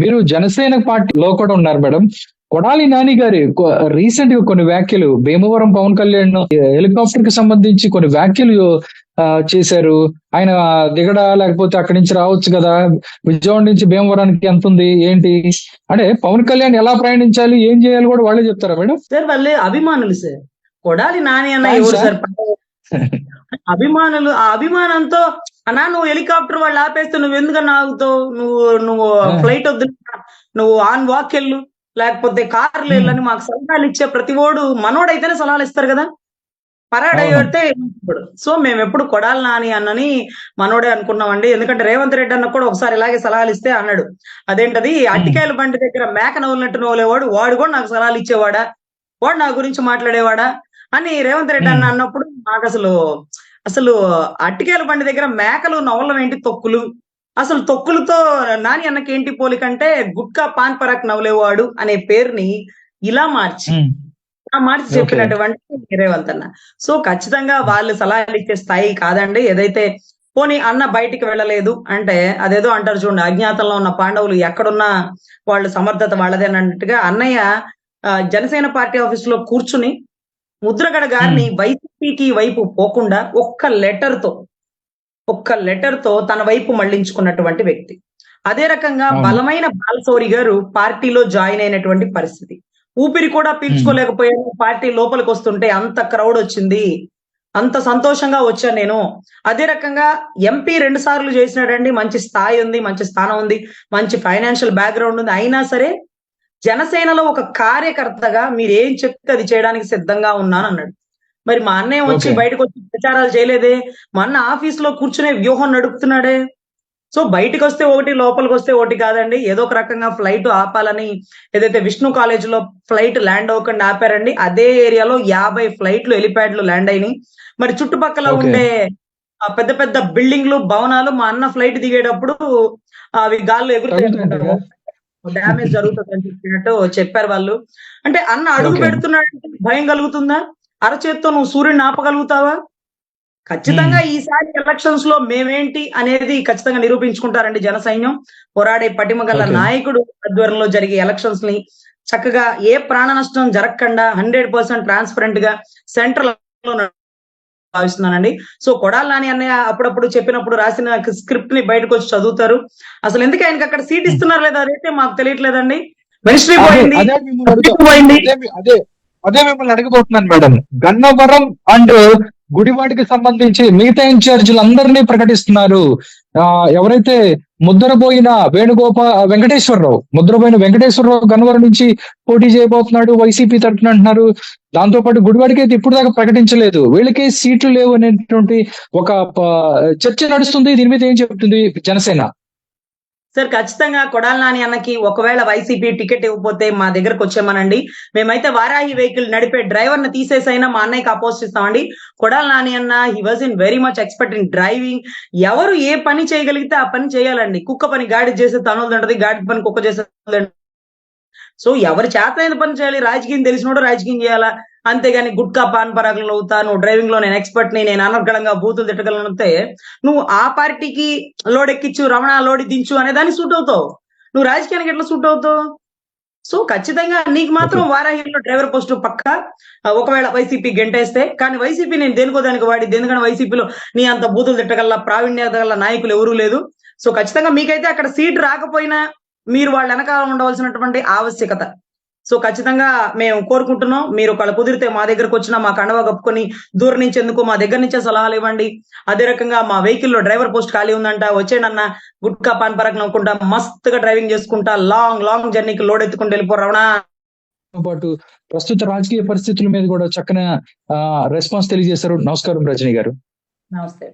మీరు జనసేన పార్టీలో కూడా ఉన్నారు మేడం. కొడాలి నాని గారి రీసెంట్గా కొన్ని వ్యాఖ్యలు భీమవరం పవన్ కళ్యాణ్ హెలికాప్టర్కి సంబంధించి కొన్ని వ్యాఖ్యలు చేశారు. ఆయన దిగడా లేకపోతే అక్కడి నుంచి రావచ్చు కదా. విజయవాడ నుంచి భీమవరానికి ఎంత ఉంది ఏంటి? అంటే పవన్ కళ్యాణ్ ఎలా ప్రయాణించాలి ఏం చేయాలి కూడా వాళ్ళే చెప్తారా మేడం? సార్ వాళ్ళే అభిమానులు సార్. కొడాలి నాని అన్న ఎవరు? సార్? అభిమానులు ఆ అభిమానంతో అన్నా నువ్వు హెలికాప్టర్ వాళ్ళు ఆపేస్తే నువ్వు ఎందుకన్నా ఆగుతావు? నువ్వు నువ్వు ఆ. ఫ్లైట్ వద్దు నువ్వు ఆన్ వాక్ వెళ్ళు. లేకపోతే కార్లు వెళ్ళని మాకు సలహాలు ఇచ్చే ప్రతి ఓడు మనోడైతేనే సలహాలు ఇస్తారు కదా. పరాడైతే సో మేము ఎప్పుడు కొడాలి నాని అన్నని మనోడే అనుకున్నామండి. ఎందుకంటే రేవంత్ రెడ్డి అన్న కూడా ఒకసారి ఇలాగే సలహాలు ఇస్తే అన్నాడు. అదేంటది? అట్టికాయల బండి దగ్గర మేక నవ్వులనట్టు నవ్వులేవాడు. వాడు కూడా నాకు సలహాలు ఇచ్చేవాడా? వాడు నా గురించి మాట్లాడేవాడా? అని రేవంత్ రెడ్డి అన్న అన్నప్పుడు నాకు అసలు అసలు అట్టికాయల బండి దగ్గర మేకలు నవ్వలం ఏంటి తొక్కులు? అసలు తొక్కులతో నాని అన్నకి ఏంటి పోలికంటే గుట్కా పాన్ పరాక్ నవ్వులేవాడు అనే పేరుని ఇలా మార్చి. ఆ మార్చి. చెప్పినటువంటి రేవంత్ అన్న. సో ఖచ్చితంగా వాళ్ళు సలహాలు ఇచ్చే స్థాయి కాదండి. ఏదైతే పోనీ అన్న బయటికి వెళ్ళలేదు అంటే అదేదో అంటారు చూడండి అజ్ఞాతంలో ఉన్న పాండవులు ఎక్కడున్నా వాళ్ళు సమర్థత వాళ్ళదే అన్నట్టుగా అన్నయ్య జనసేన పార్టీ ఆఫీస్లో కూర్చుని ముద్రగడ గారిని వైసీపీకి వైపు పోకుండా ఒక్క లెటర్తో ఒక్క లెటర్తో తన వైపు మళ్ళించుకున్నటువంటి వ్యక్తి. అదే రకంగా. బలమైన బాలశౌరి గారు పార్టీలో జాయిన్ అయినటువంటి పరిస్థితి. ఊపిరి కూడా పీల్చుకోలేకపోయాను. పార్టీ లోపలికి వస్తుంటే అంత క్రౌడ్ వచ్చింది. అంత సంతోషంగా వచ్చాను నేను. అదే రకంగా ఎంపీ రెండు సార్లు చేసినాడండి. మంచి స్థాయి ఉంది మంచి స్థానం ఉంది మంచి ఫైనాన్షియల్ బ్యాక్గ్రౌండ్ ఉంది. అయినా సరే జనసేనలో ఒక కార్యకర్తగా మీరు ఏం చెప్తే అది చేయడానికి సిద్ధంగా ఉన్నాను అన్నాడు. మరి మా అన్నయ్య వచ్చి. బయటకు వచ్చి ప్రచారాలు చేయలేదే? మా అన్న ఆఫీస్లో కూర్చునే వ్యూహం నడుపుతున్నాడే? సో బయటకు వస్తే ఒకటి లోపలికి వస్తే ఒకటి కాదండి. ఏదో ఒక రకంగా ఫ్లైట్ ఆపాలని ఏదైతే విష్ణు కాలేజ్లో ఫ్లైట్ ల్యాండ్ అవ్వకుండా ఆపారండి అదే ఏరియాలో యాభై ఫ్లైట్లు హెలిప్యాడ్లు ల్యాండ్ అయినాయి. మరి చుట్టుపక్కల. ఉండే పెద్ద పెద్ద బిల్డింగ్లు భవనాలు మా అన్న ఫ్లైట్ దిగేటప్పుడు అవి గాల్లో ఎగురుతాయి డ్యామేజ్ జరుగుతుంది అని చెప్పినట్టు చెప్పారు వాళ్ళు. అంటే అన్న అడుగు. పెడుతున్నాడంటే భయం కలుగుతుందా? అరచేత్తో నువ్వు సూర్యుని ఆపగలుగుతావా? ఖచ్చితంగా ఈసారి ఎలక్షన్స్లో మేమేంటి అనేది ఖచ్చితంగా నిరూపించుకుంటారండి జన సైన్యం. పోరాడే పటిమ గల. నాయకుడు ఆధ్వర్యంలో జరిగే ఎలక్షన్స్ని చక్కగా ఏ ప్రాణ నష్టం జరగకుండా హండ్రెడ్ పర్సెంట్ ట్రాన్స్పరెంట్గా సెంట్రల్లో భావిస్తున్నానండి. సో కొడాలి నాని అన్నయ్య అప్పుడప్పుడు చెప్పినప్పుడు రాసిన స్క్రిప్ట్ని బయటకు వచ్చి చదువుతారు. అసలు ఎందుకు ఆయనకి అక్కడ సీట్ ఇస్తున్నారు లేదా అదైతే మాకు తెలియట్లేదండి. మినిస్ట్రీ అదే పోయింది. అదే మిమ్మల్ని అదే అడగబోతున్నాను మేడం. గన్నవరం అండ్ గుడివాడికి సంబంధించి మిగతా ఇన్ఛార్జీలు అందరినీ ప్రకటిస్తున్నారు ఎవరైతే ముద్రపోయిన వేణుగోపాల్ వెంకటేశ్వరరావు ముద్రపోయిన వెంకటేశ్వరరావు గన్నవరం నుంచి పోటీ చేయబోతున్నాడు వైసీపీ తరఫున అంటున్నారు. దాంతో పాటు గుడివాడికి అయితే ఇప్పుడు దాకా ప్రకటించలేదు. వీళ్ళకే సీట్లు లేవు అనేటువంటి ఒక చర్చ నడుస్తుంది. దీని మీద ఏం చెప్తుంది జనసేన? సార్ ఖచ్చితంగా కొడాల నాని అన్నకి ఒకవేళ వైసీపీ టికెట్ ఇవ్వకపోతే మా దగ్గరకు వచ్చామనండి మేమైతే వారాహి వెహికల్ నడిపే డ్రైవర్ని తీసేసైనా మా అన్నయ్యకి అపోజ్ ఇస్తామండి కొడాల నాని అన్న he was in very much expert in driving ఎవరు ఏ పని చేయగలిగితే ఆ పని చేయాలండి. కుక్క పని గాడి చేసే తనులు ఉంటది గాడి పని కుక్క చేసే సో ఎవరి చేతనైన పని చేయాలి రాజకీయం తెలిసినోడు రాజకీయం చేయాలా? అంతేగాని గుట్కా పాన్ పరాకులు అవుతాను డ్రైవింగ్లో నేను ఎక్స్పర్ట్ని నేను అనర్గళంగా బూతులు తిట్టగలనంతే నువ్వు ఆ పార్టీకి లోడ్ ఎక్కించు రమణ లోడ్ దించు అనే దాన్ని సూట్ అవుతావు. నువ్వు రాజకీయానికి ఎట్లా సూట్ అవుతావు? సో ఖచ్చితంగా నీకు మాత్రం వారాహిలో డ్రైవర్ పోస్ట్ పక్క. ఒకవేళ వైసీపీ గెంటేస్తే కానీ వైసీపీ నేను దేనికో దానికి వాడి ఎందుకంటే వైసీపీలో నీ అంత బూతులు తిట్టగల ప్రావీణ్యత గల నాయకులు ఎవరూ లేదు. సో ఖచ్చితంగా మీకైతే అక్కడ సీట్ రాకపోయినా మీరు వాళ్ళ వెనకాల ఉండవలసినటువంటి ఆవశ్యకత. సో ఖచ్చితంగా మేము కోరుకుంటున్నాం. మీరు ఒకవేళ కుదిరితే మా దగ్గరకు వచ్చినా మా కండవ కప్పుకొని దూరం నుంచి ఎందుకు మా దగ్గర నుంచే సలహాలు ఇవ్వండి. అదే రకంగా మా వెహికల్లో డ్రైవర్ పోస్ట్ ఖాళీ ఉందంట. వచ్చేనన్న గుట్కా పాన్ పరక్ నవ్వుకుంటా మస్తుగా డ్రైవింగ్ చేసుకుంటా లాంగ్ లాంగ్ జర్నీకి లోడ్ ఎత్తుకుంటూ వెళ్ళిపోరావనా పాటు ప్రస్తుత రాజకీయ పరిస్థితుల మీద కూడా చక్కన రెస్పాన్స్ తెలియజేశారు. నమస్కారం రజనీ గారు. నమస్తే.